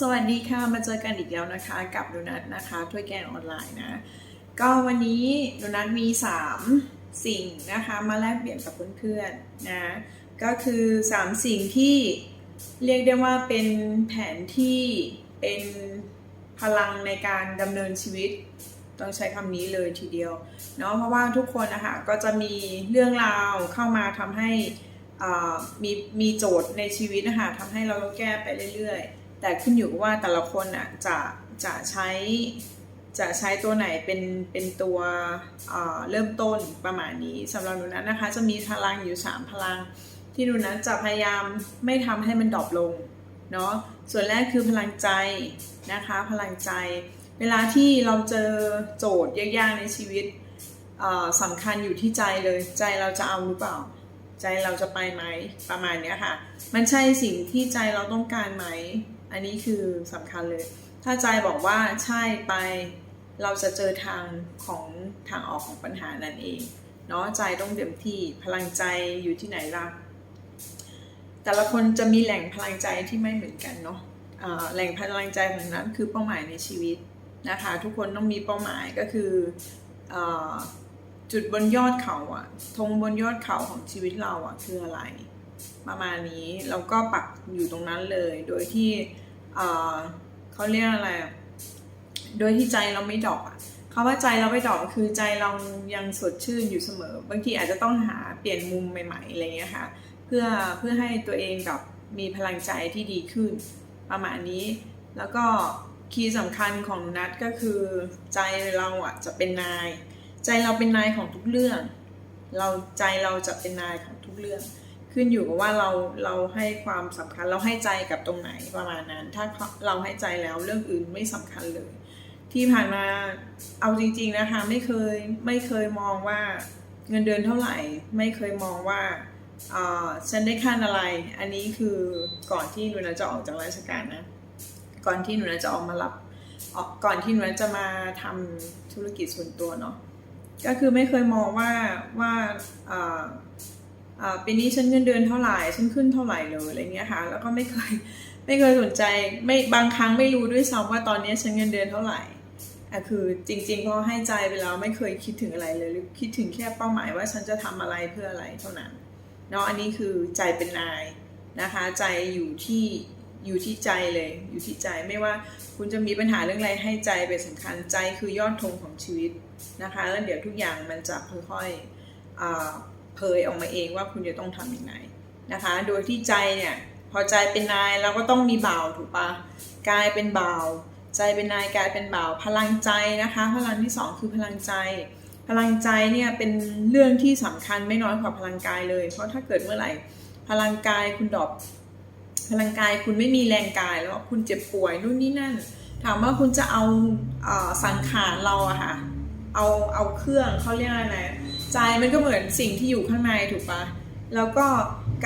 สวัสดีค่ะ มาเจอกันอีกแล้วนะคะกับโดนัทนะคะถ้วยแกงออนไลน์นะ ก็วันนี้โดนัทมี 3 สิ่งนะคะ มาแลกเปลี่ยนกับเพื่อนๆนะ ก็คือ 3 สิ่งที่เรียกได้ว่าเป็นแผนที่เป็นพลังในการดำเนินชีวิต ต้องใช้คำนี้เลยทีเดียวเนาะเพราะว่าทุกคนนะคะก็จะมีเรื่องราวเข้ามาทำให้มีมีโจทย์ในชีวิตนะคะทำให้เราต้องแก้ไปเรื่อยๆ แต่ขึ้นอยู่กับว่าแต่ละคนอะจะจะใช้จะใช้ตัวไหนเป็นเป็นตัวเริ่มต้นประมาณนี้สำหรับหนูนั้นนะคะ จะมีพลังอยู่ 3 พลัง ที่หนูนั้นจะพยายามไม่ทำให้มันดรอปลงเนาะส่วนแรกคือพลังใจนะคะ พลังใจ เวลาที่เราเจอโจทย์ยากๆในชีวิตสำคัญอยู่ที่ใจเลยใจเราจะเอาหรือเปล่า ใจเราจะไปไหมประมาณนี้ค่ะ มันใช่สิ่งที่ใจเราต้องการไหม อันนี้คือสำคัญเลย ถ้าใจบอกว่าใช่ไปเราจะเจอทางของทางออกของปัญหานั่นเองเนาะใจต้องเต็มที่พลังใจอยู่ที่ไหนล่ะแต่ละคนจะมีแหล่งพลังใจที่ไม่เหมือนกันเนาะอ่าแหล่งพลังใจของนั้นคือเป้าหมายในชีวิตนะคะ ทุกคนต้องมีเป้าหมายก็คืออจุดบนยอดเขาอะธงบนยอดเขาของชีวิตเราอะคืออะไร ประมาณนี้เราก็ปักอยู่ตรงนั้นเลยโดยที่ อ่าเขาเรียกอะไร โดยที่ใจเราไม่ดอกอะคำว่าใจเราไม่ดอกคือใจเรายังสดชื่นอยู่เสมอ บางทีอาจจะต้องหาเปลี่ยนมุมใหม่ๆอะไรเงี้ยค่ะ เพื่อเพื่อให้ตัวเองกับมีพลังใจที่ดีขึ้นประมาณนี้ แล้วก็คีย์สำคัญของนัดก็คือ ใจเราอะจะเป็นนาย ใจเราเป็นนายของทุกเรื่อง เราใจเราจะเป็นนายของทุกเรื่อง ขึ้นอยู่กับว่าเราเราให้ความสำคัญเราให้ใจกับตรงไหนประมาณนั้น ถ้าเราให้ใจแล้วเรื่องอื่นไม่สำคัญเลย ที่ผ่านมาเอาจริง ๆนะคะไม่เคยไม่เคยมองว่าเงินเดือนเท่าไหร่ ไม่เคยมองว่าอ่าฉันได้ขั้นอะไร อันนี้คือก่อนที่หนูนาจะออกจากราชการนะ ก่อนที่หนูนาจะออกมารับออกก่อนที่หนูนาจะมาทำธุรกิจส่วนตัวเนาะก็คือไม่เคยมองว่าว่าา ปีนี้ฉันเงินเดือนเท่าไหร่ฉันขึ้นเท่าไหร่เลยอะไรเงี้ยค่ะแล้วก็ไม่เคยไม่เคยสนใจไม่บางครั้งไม่รู้ด้วยซ้ำว่าตอนนี้ฉันเงินเดือนเท่าไหร่อะคือจริงๆพอให้ใจไปแล้วไม่เคยคิดถึงอะไรเลยคิดถึงแค่เป้าหมายว่าฉันจะทำอะไรเพื่ออะไรเท่านั้นเนาะอันนี้คือใจเป็นนายนะคะใจอยู่ที่อยู่ที่ใจเลยอยู่ที่ใจไม่ว่าคุณจะมีปัญหาเรื่องอะไรให้ใจเป็นสำคัญใจคือยอดธงของชีวิตนะคะแล้วเดี๋ยวทุกอย่างมันจะค่อยๆอ่า เผยออกมาเองว่าคุณจะต้องทำยังไงนะคะ โดยที่ใจเนี่ยพอใจเป็นนายเราก็ต้องมีบ่าวถูกปะกายเป็นบ่าวใจเป็นนายกายเป็นบ่าวพลังใจนะคะ พลังที่สองคือพลังใจ พลังใจเนี่ยเป็นเรื่องที่สำคัญไม่น้อยกว่าพลังกายเลย เพราะถ้าเกิดเมื่อไหร่ พลังกายคุณดรอปพลังกายคุณไม่มีแรงกายแล้วคุณเจ็บป่วยนู่นนี่นั่น ถามว่าคุณจะเอาอสังขารเราอะค่ะเอาเอาเครื่องเขาเรียกอะไรนะ ใจมันก็เหมือนสิ่งที่อยู่ข้างในถูกปะแล้วก็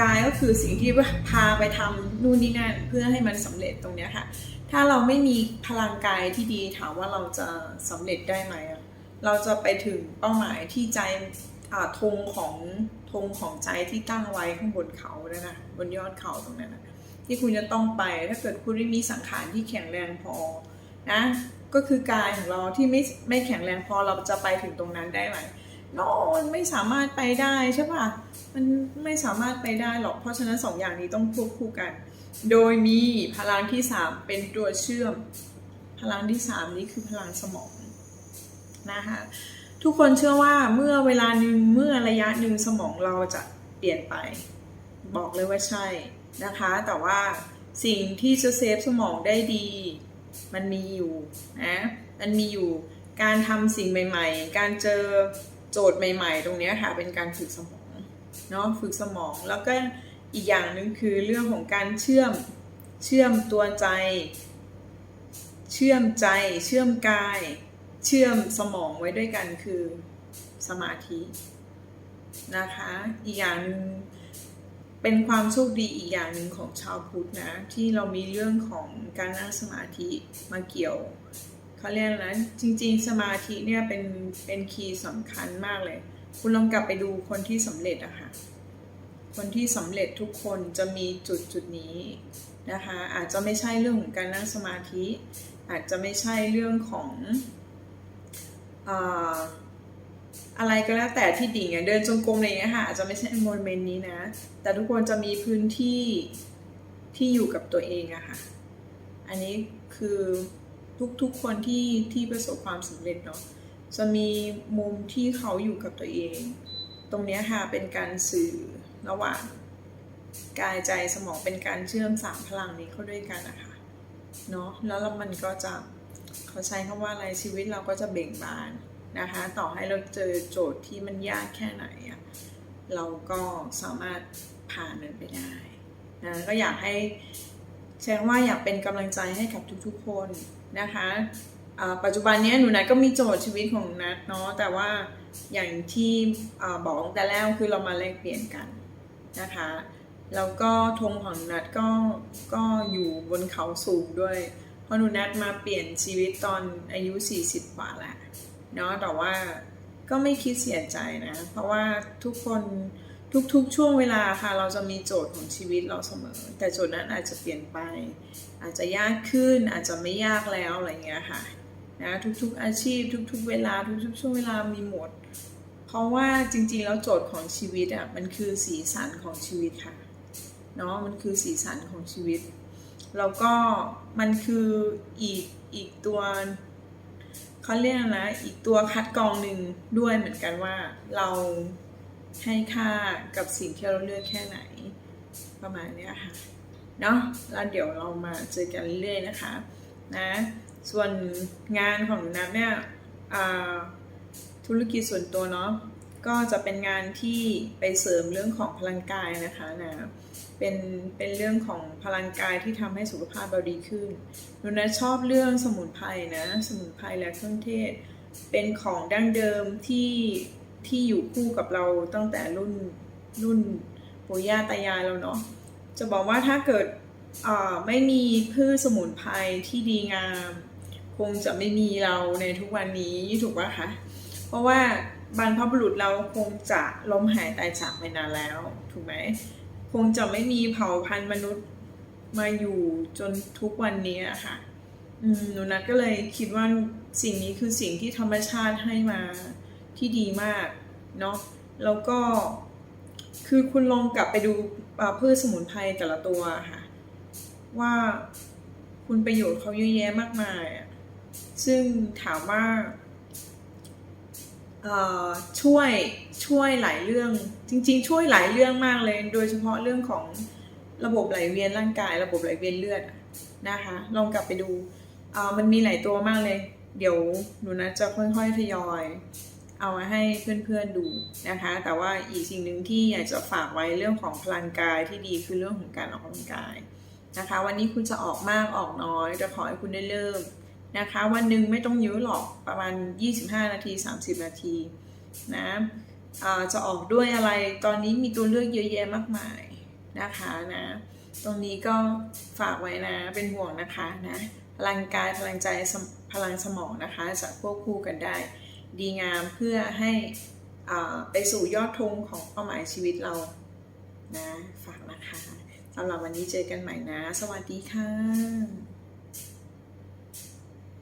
กายก็คือสิ่งที่พาไปทำนู่นนี่นั่นเพื่อให้มันสำเร็จตรงเนี้ยค่ะ ถ้าเราไม่มีพลังกายที่ดีถามว่าเราจะสำเร็จได้ไหมอะเราจะไปถึงเป้าหมายที่ใจธงของธงของใจที่ตั้งไว้ข้างบนเขานะนะบนยอดเขาตรงนั้นนะที่คุณจะต้องไปถ้าเกิดคุณไม่มีสังขารที่แข็งแรงพอนะก็คือกายของเราที่ไม่ไม่แข็งแรงพอเราจะไปถึงตรงนั้นได้ไหม นมันไม่สามารถไปได้ใช่ปะมันไม่สามารถไปได้หรอก เพราะฉะนั้นสองอย่างนี้ต้องควบคู่กัน โดยมีพลังที่สามเป็นตัวเชื่อม พลังที่สามนี้คือพลังสมองนะคะทุกคนเชื่อว่าเมื่อเวลาหนึ่งเมื่อระยะหนึ่งสมองเราจะเปลี่ยนไป บอกเลยว่าใช่นะคะ แต่ว่าสิ่งที่จะเซฟสมองได้ดี มันมีอยู่นะมันมีอยู่การทำสิ่งใหม่ ๆ การเจอ โจทย์ใหม่ ๆ ตรงนี้ค่ะเป็นการฝึกสมองเนาะฝึกสมองแล้วก็อีกอย่างหนึ่งคือเรื่องของการเชื่อมเชื่อมตัวใจ เชื่อมใจ เชื่อมกาย เชื่อมสมองไว้ด้วยกันคือสมาธินะคะ อีกอย่างหนึ่งเป็นความโชคดีอีกอย่างหนึ่งของชาวพุทธนะ ที่เรามีเรื่องของการนั่งสมาธิมาเกี่ยว เขาเรียกนะจริง ๆ สมาธิเนี่ยเป็นเป็นคีย์สำคัญมากเลย คุณลองกลับไปดูคนที่สำเร็จอะค่ะ คนที่สำเร็จทุกคนจะมีจุดจุดนี้นะคะ อาจจะไม่ใช่เรื่องของการนั่งสมาธิ อาจจะไม่ใช่เรื่องของอะไรก็แล้วแต่ที่ดิ่งเดินจงกรมอะไรอย่างเงี้ยค่ะอาจจะไม่ใช่โมเมนต์นี้นะ แต่ทุกคนจะมีพื้นที่ที่อยู่กับตัวเองอะค่ะ อันนี้คือ ทุกๆคนที่ที่ประสบความสำเร็จเนาะจะมีมุมที่เขาอยู่กับตัวเอง ตรงนี้ค่ะเป็นการสื่อระหว่างกายใจสมองเป็นการเชื่อมสามพลังนี้เข้าด้วยกันนะคะเนาะแล้วมันก็จะเขาใช้คำว่าอะไรชีวิตเราก็จะเบ่งบานนะคะ ต่อให้เราเจอโจทย์ที่มันยากแค่ไหนอะเราก็สามารถผ่านมันไปได้นะก็อยากให้ แชร์ว่าอยากเป็นกำลังใจให้กับทุกๆคนนะคะปัจจุบันนี้หนูนัทก็มีโจทย์ชีวิตของนัทเนาะแต่ว่าอย่างที่บอกแต่แรกคือเรามาแลกเปลี่ยนกันนะคะแล้วก็ธงของนัทก็ก็อยู่บนเขาสูงด้วย เพราะหนูนัทมาเปลี่ยนชีวิตตอนอายุ 40 กว่าแหล้วเนาะแต่ว่าก็ไม่คิดเสียใจนะ เพราะว่าทุกคน ทุกๆ ช่วงเวลาค่ะ เราจะมีโจทย์ของชีวิตเราเสมอ แต่โจทย์นั้นอาจจะเปลี่ยนไป อาจจะยากขึ้นอาจจะไม่ยากแล้วอะไรเงี้ยค่ะนะทุกๆ อาชีพ ทุก ๆ เวลา ทุกๆ ช่วงเวลามีหมด เพราะว่าจริงๆ แล้วโจทย์ของชีวิตอะมันคือสีสันของชีวิตค่ะเนาะมันคือสีสันของชีวิตแล้วก็มันคืออีกอีกตัวเขาเรียกนะอีกตัวคัดกรองหนึ่งด้วยเหมือนกันว่าเรา ให้ค่ากับสิ่งที่เราเลือกแค่ไหนประมาณนี้ค่ะเนาะแล้วเดี๋ยวเรามาเจอกันเรื่อยๆนะคะนะส่วนงานของหนูนัทเนี่ยธุรกิจส่วนตัวเนาะก็จะเป็นงานที่ไปเสริมเรื่องของพลังกายนะคะนะเป็นเป็นเรื่องของพลังกายที่ทำให้สุขภาพเราดีขึ้นหนูนัทชอบเรื่องสมุนไพรนะสมุนไพรและเครื่องเทศ เป็นของดั้งเดิมที่ ที่อยู่คู่กับเราตั้งแต่รุ่นรุ่นปู่ย่าตายายเราเนาะจะบอกว่าถ้าเกิดไม่มีพืชสมุนไพรที่ดีงาม คงจะไม่มีเราในทุกวันนี้ถูกปะคะเพราะว่าบรรพบุรุษเราคงจะล้มหายตายจากไปนานแล้ว ถูกไหมคงจะไม่มีเผ่าพันธุ์มนุษย์มาอยู่จนทุกวันนี้อะค่ะหนูนัทก็เลยคิดว่าสิ่งนี้คือสิ่งที่ธรรมชาติให้มา ที่ดีมากเนาะแล้วก็คือคุณลองกลับไปดูพืชสมุนไพรแต่ละตัวค่ะ ว่าคุณประโยชน์เขาเยอะแยะมากมายอะซึ่งถามว่าช่วยช่วยหลายเรื่องจริง ๆ ช่วยหลายเรื่องมากเลย โดยเฉพาะเรื่องของระบบไหลเวียนร่างกาย ระบบไหลเวียนเลือดนะคะ ลองกลับไปดูมันมีหลายตัวมากเลย เดี๋ยวหนูนะจะค่อยๆทยอย เอามาให้เพื่อนๆดูนะคะ แต่ว่าอีกสิ่งหนึ่งที่อยากจะฝากไว้เรื่องของพลังกายที่ดีคือเรื่องของการออกกำลังกายนะคะ วันนี้คุณจะออกมากออกน้อยแต่ขอให้คุณได้เริ่มนะคะ วันหนึ่งไม่ต้องเยอะหรอกประมาณ 25 นาที 30 นาทีนะจะออกด้วยอะไรตอนนี้มีตัวเลือกเยอะแยะมากมายนะคะนะตรงนี้ก็ฝากไว้นะเป็นห่วงนะคะนะพลังกายพลังใจพลังสมองนะคะจะควบคู่กันได้ ดีงามเพื่อให้ไปสู่ยอดธงของเป้าหมายชีวิตเรานะฝากนะคะสำหรับวันนี้เจอกันใหม่นะ สวัสดีค่ะ